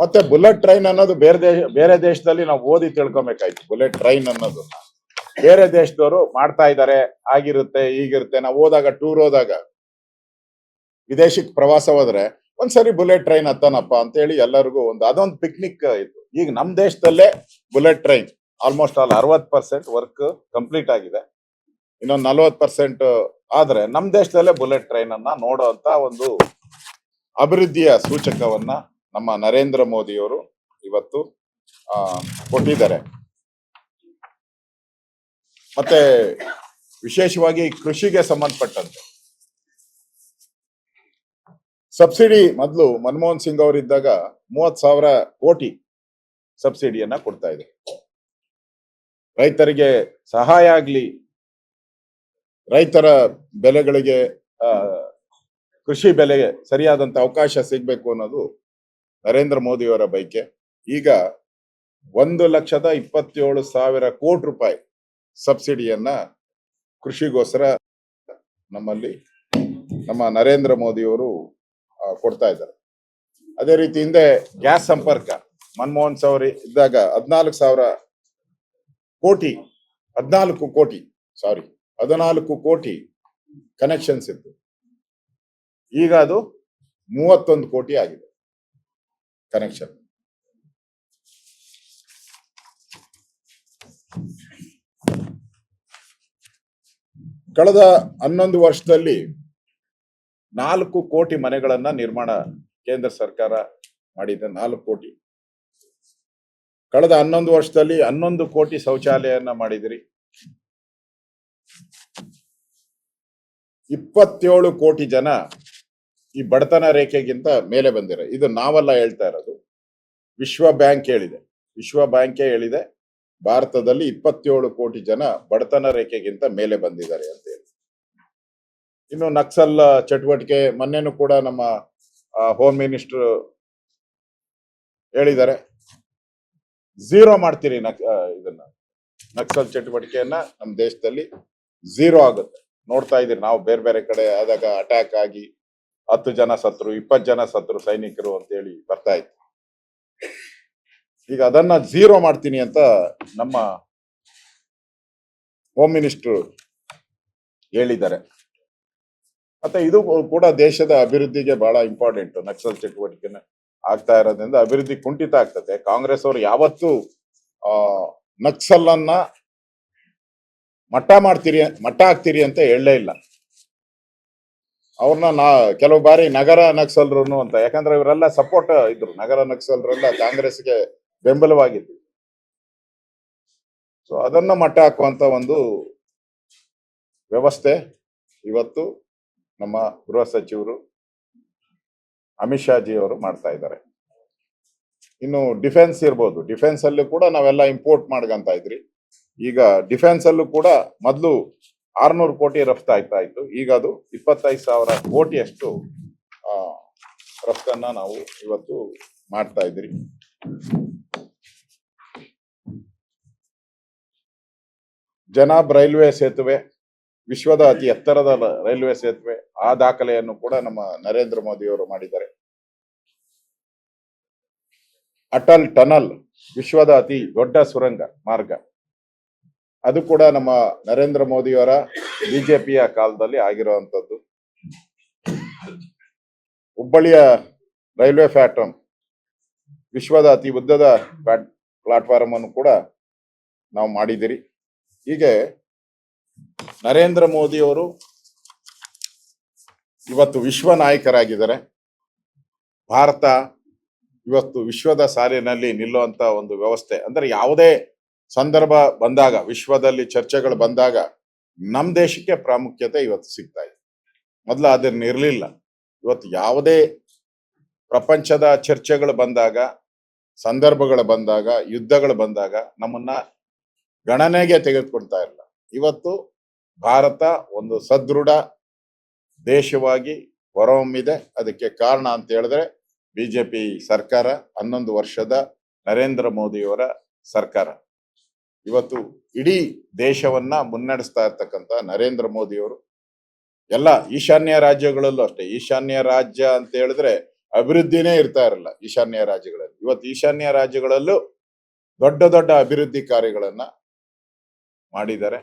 ಮತ್ತೆ bullet train ಅನ್ನೋದು ಬೇರೆ ದೇಶ, ಬೇರೆ ದೇಶದಲ್ಲಿ ನಾವು ಓದಿ ತಿಳ್ಕೊಬೇಕಾಯ್ತು. ಬುಲೆಟ್ ಟ್ರೈನ್ ಅನ್ನೋದು. ಬೇರೆ ದೇಶದವರು ಮಾಡ್ತಾ ಇದ್ದಾರೆ ಆಗಿರುತ್ತೆ, ಈಗಿರುತ್ತೆ. ನಾವು ಹೋದಾಗ, ಟೂರ್ ಹೋದಾಗ, ವಿದೇಶಕ್ಕೆ ಪ್ರವಾಸ ಹೋದ್ರೆ ಒಂದ್ಸರಿ ಬುಲೆಟ್ ಟ್ರೈನ್ ಹತ್ತಾನಪ್ಪ ಅಂತ ಹೇಳಿ ಎಲ್ಲರಿಗೂ ಒಂದು, ಅದೊಂದು ಪಿಕ್ನಿಕ್ ಇತ್ತು. ಈಗ ನಮ್ ದೇಶದಲ್ಲೇ ಬುಲೆಟ್ ಟ್ರೈನ್ ಆಲ್ಮೋಸ್ಟ್ ಆಲ್ ಅರವತ್ ಪರ್ಸೆಂಟ್ ವರ್ಕ್ ಕಂಪ್ಲೀಟ್ ಆಗಿದೆ. ಇನ್ನೊಂದು ನಲ್ವತ್ ಪರ್ಸೆಂಟ್ ಆದ್ರೆ ನಮ್ ದೇಶದಲ್ಲೇ ಬುಲೆಟ್ ಟ್ರೈನ್ ಅನ್ನ ನೋಡುವಂತ ಒಂದು ಅಭಿವೃದ್ಧಿಯ ಸೂಚಕವನ್ನ ನಮ್ಮ ನರೇಂದ್ರ ಮೋದಿಯವರು ಇವತ್ತು ಆ, ಕೊಟ್ಟಿದ್ದಾರೆ. ಮತ್ತೆ ವಿಶೇಷವಾಗಿ ಕೃಷಿಗೆ ಸಂಬಂಧಪಟ್ಟಂತೆ. ಸಬ್ಸಿಡಿ ಮೊದಲು ಮನಮೋಹನ್ ಸಿಂಗ್ ಅವರಿದ್ದಾಗ ಮೂವತ್ ಸಾವಿರ ಕೋಟಿ ಸಬ್ಸಿಡಿಯನ್ನ ಕೊಡ್ತಾ ಇದೆ ರೈತರಿಗೆ ಸಹಾಯ ಆಗ್ಲಿ ರೈತರ ಬೆಲೆಗಳಿಗೆ ಕೃಷಿ ಬೆಲೆಗೆ ಸರಿಯಾದಂತ ಅವಕಾಶ ಸಿಗ್ಬೇಕು ಅನ್ನೋದು ನರೇಂದ್ರ ಮೋದಿಯವರ ಬೈಕೆ. ಈಗ ಒಂದು ಲಕ್ಷದ ಇಪ್ಪತ್ತೇಳು ಸಾವಿರ ಕೋಟಿ ರೂಪಾಯಿ ಸಬ್ಸಿಡಿಯನ್ನ ಕೃಷಿಗೋಸ್ಕರ ನಮ್ಮಲ್ಲಿ ನಮ್ಮ ನರೇಂದ್ರ ಮೋದಿಯವರು ಕೊಡ್ತಾ ಇದ್ದಾರೆ. ಅದೇ ರೀತಿ ಹಿಂದೆ ಗ್ಯಾಸ್ ಸಂಪರ್ಕ, ಮನಮೋಹನ್ ಸವರಿ ಇದ್ದಾಗ ಹದಿನಾಲ್ಕು ಸಾವಿರ ಕೋಟಿ, ಹದಿನಾಲ್ಕು ಕೋಟಿ ಸಾರಿ ಹದಿನಾಲ್ಕು ಕೋಟಿ ಕನೆಕ್ಷನ್ಸ್ ಇತ್ತು. ಈಗ ಅದು ಮೂವತ್ತೊಂದು ಕೋಟಿ ಆಗಿದೆ. ಕನೆಕ್ಷನ್ ಕಳೆದ ಹನ್ನೊಂದು ವರ್ಷದಲ್ಲಿ ನಾಲ್ಕು ಕೋಟಿ ಮನೆಗಳನ್ನ ನಿರ್ಮಾಣ ಕೇಂದ್ರ ಸರ್ಕಾರ ಮಾಡಿದೆ, ನಾಲ್ಕು ಕೋಟಿ. ಕಳೆದ ಹನ್ನೊಂದು ವರ್ಷದಲ್ಲಿ ಹನ್ನೊಂದು ಕೋಟಿ ಶೌಚಾಲಯನ್ನ ಮಾಡಿದ್ರಿ. ಇಪ್ಪತ್ತೇಳು ಕೋಟಿ ಜನ ಈ ಬಡತನ ರೇಖೆಗಿಂತ ಮೇಲೆ ಬಂದಿರ, ಇದು ನಾವೆಲ್ಲ ಹೇಳ್ತಾ ಇರೋದು. ವಿಶ್ವ ಬ್ಯಾಂಕ್ ಹೇಳಿದೆ. ವಿಶ್ವ ಬ್ಯಾಂಕೇ ಹೇಳಿದೆ, ಭಾರತದಲ್ಲಿ ಇಪ್ಪತ್ತೇಳು ಕೋಟಿ ಜನ ಬಡತನ ರೇಖೆಗಿಂತ ಮೇಲೆ ಬಂದಿದ್ದಾರೆ ಅಂತ ಹೇಳಿ. ಇನ್ನು ನಕ್ಸಲ್ ಚಟುವಟಿಕೆ, ಮೊನ್ನೆನೂ ಕೂಡ ನಮ್ಮ ಹೋಮ್ ಮಿನಿಸ್ಟರ್ ಹೇಳಿದ್ದಾರೆ. ಝೀರೋ ಮಾಡ್ತೀರಿ ನಕ್ ಇದನ್ನ. ನಕ್ಸಲ್ ಚಟುವಟಿಕೆಯನ್ನ ನಮ್ಮ ದೇಶದಲ್ಲಿ ಝೀರೋ ಆಗುತ್ತೆ. ನೋಡ್ತಾ ಇದೀರಿ ನಾವು ಬೇರೆ ಬೇರೆ ಕಡೆ ಆದಾಗ ಅಟ್ಯಾಕ್ ಆಗಿ ಹತ್ತು ಜನ ಸತ್ರು, ಇಪ್ಪತ್ತು ಜನ ಸತ್ರು ಸೈನಿಕರು ಅಂತ ಹೇಳಿ ಬರ್ತಾ ಇತ್ತು. ಈಗ ಅದನ್ನ ಝೀರೋ ಮಾಡ್ತೀನಿ ಅಂತ ನಮ್ಮ ಹೋಮ್ ಮಿನಿಸ್ಟರ್ ಹೇಳಿದ್ದಾರೆ. ಮತ್ತೆ ಇದು ಕೂಡ ದೇಶದ ಅಭಿವೃದ್ಧಿಗೆ ಬಹಳ ಇಂಪಾರ್ಟೆಂಟ್ ನಕ್ಸಲ್ ಚಟುವಟಿಕೆನ ಆಗ್ತಾ ಇರೋದ್ರಿಂದ ಅಭಿವೃದ್ಧಿ ಕುಂಠಿತ ಆಗ್ತದೆ. ಕಾಂಗ್ರೆಸ್ ಅವರು ಯಾವತ್ತು, ಆ ನಕ್ಸಲ್ ಅನ್ನ ಮಟ್ಟ ಮಾಡ್ತೀರಿ ಮಟ್ಟ ಹಾಕ್ತೀರಿ ಅಂತ ಹೇಳಲೇ ಇಲ್ಲ. ಅವ್ರನ್ನ ನಾ ಕೆಲವು ಬಾರಿ ನಗರ ನಕ್ಸಲ್ರು ಅಂತ, ಯಾಕಂದ್ರೆ ಇವರೆಲ್ಲ ಸಪೋರ್ಟ್ ಇದ್ರು. ನಗರ ನಕ್ಸಲ್ರೆಲ್ಲ ಕಾಂಗ್ರೆಸ್ಗೆ ಬೆಂಬಲವಾಗಿದ್ರು. ಸೊ ಅದನ್ನ ಮಟ್ಟ ಹಾಕುವಂತ ಒಂದು ವ್ಯವಸ್ಥೆ ಇವತ್ತು ನಮ್ಮ ಗೃಹ ಸಚಿವರು ಅಮಿತ್ ಶಾ ಜಿ ಅವರು ಮಾಡ್ತಾ ಇದ್ದಾರೆ. ಇನ್ನು ಡಿಫೆನ್ಸ್ ಇರ್ಬೋದು. ಡಿಫೆನ್ಸ್ ಅಲ್ಲೂ ಕೂಡ ನಾವೆಲ್ಲ ಇಂಪೋರ್ಟ್ ಮಾಡ್ಕಂತ ಇದ್ರಿ. ಈಗ ಡಿಫೆನ್ಸ್ ಅಲ್ಲೂ ಕೂಡ ಮೊದಲು ಆರ್ನೂರು ಕೋಟಿ ರಫ್ತು ಆಗ್ತಾ ಇತ್ತು. ಈಗ ಅದು ಇಪ್ಪತ್ತೈದು ಸಾವಿರ ಕೋಟಿಯಷ್ಟು ರಫ್ತನ್ನ ನಾವು ಇವತ್ತು ಮಾಡ್ತಾ ಇದ್ರಿ ಜನಾಬ್ ರೈಲ್ವೆ ಸೇತುವೆ, ವಿಶ್ವದ ಅತಿ ಎತ್ತರದ ರೈಲ್ವೆ ಸೇತುವೆ, ಆ ದಾಖಲೆಯನ್ನು ಕೂಡ ನಮ್ಮ ನರೇಂದ್ರ ಮೋದಿ ಅವರು ಮಾಡಿದ್ದಾರೆ. ಅಟಲ್ ಟನಲ್, ವಿಶ್ವದ ಅತಿ ದೊಡ್ಡ ಸುರಂಗ ಮಾರ್ಗ. ಅದು ಕೂಡ ನಮ್ಮ ನರೇಂದ್ರ ಮೋದಿಯವರ ಬಿಜೆಪಿಯ ಕಾಲದಲ್ಲಿ ಆಗಿರುವಂಥದ್ದು. ಹುಬ್ಬಳ್ಳಿಯ ರೈಲ್ವೆ ಫ್ಯಾಟ್ರಮ್ ವಿಶ್ವದ ಅತಿ ಉದ್ದದ ಪ್ಲಾಟ್ಫಾರ್ಮ್ ಅನ್ನು ಕೂಡ ನಾವು ಮಾಡಿದಿರಿ ಹೀಗೆ ನರೇಂದ್ರ ಮೋದಿ ಅವರು ಇವತ್ತು ವಿಶ್ವ ನಾಯಕರಾಗಿದ್ದಾರೆ. ಭಾರತ ಇವತ್ತು ವಿಶ್ವದ ಸಾಲಿನಲ್ಲಿ ನಿಲ್ಲುವಂತ ಒಂದು ವ್ಯವಸ್ಥೆ. ಅಂದ್ರೆ ಯಾವುದೇ ಸಂದರ್ಭ ಬಂದಾಗ, ವಿಶ್ವದಲ್ಲಿ ಚರ್ಚೆಗಳು ಬಂದಾಗ ನಮ್ಮ ದೇಶಕ್ಕೆ ಪ್ರಾಮುಖ್ಯತೆ ಇವತ್ತು ಸಿಗ್ತಾ ಇದೆ. ಮೊದಲು ಅದನ್ನ ಇರಲಿಲ್ಲ. ಇವತ್ತು ಯಾವುದೇ ಪ್ರಪಂಚದ ಚರ್ಚೆಗಳು ಬಂದಾಗ, ಸಂದರ್ಭಗಳು ಬಂದಾಗ, ಯುದ್ಧಗಳು ಬಂದಾಗ ನಮ್ಮನ್ನ ಗಣನೆಗೆ ತೆಗೆದುಕೊಳ್ತಾ ಇಲ್ಲ ಇವತ್ತು ಭಾರತ ಒಂದು ಸದೃಢ ದೇಶವಾಗಿ ಹೊರಹೊಮ್ಮಿದೆ. ಅದಕ್ಕೆ ಕಾರಣ ಅಂತ ಹೇಳಿದ್ರೆ ಬಿಜೆಪಿ ಸರ್ಕಾರ, ಹನ್ನೊಂದು ವರ್ಷದ ನರೇಂದ್ರ ಮೋದಿಯವರ ಸರ್ಕಾರ. ಇವತ್ತು ಇಡೀ ದೇಶವನ್ನ ಮುನ್ನಡೆಸ್ತಾ ಇರ್ತಕ್ಕಂಥ ನರೇಂದ್ರ ಮೋದಿಯವರು, ಎಲ್ಲ ಈಶಾನ್ಯ ರಾಜ್ಯಗಳಲ್ಲೂ ಅಷ್ಟೇ, ಈಶಾನ್ಯ ರಾಜ್ಯ ಅಂತ ಹೇಳಿದ್ರೆ ಅಭಿವೃದ್ಧಿನೇ ಇರ್ತಾ ಇರಲ್ಲ ಈಶಾನ್ಯ ರಾಜ್ಯಗಳಲ್ಲಿ. ಇವತ್ತು ಈಶಾನ್ಯ ರಾಜ್ಯಗಳಲ್ಲೂ ದೊಡ್ಡ ದೊಡ್ಡ ಅಭಿವೃದ್ಧಿ ಕಾರ್ಯಗಳನ್ನ ಮಾಡಿದ್ದಾರೆ.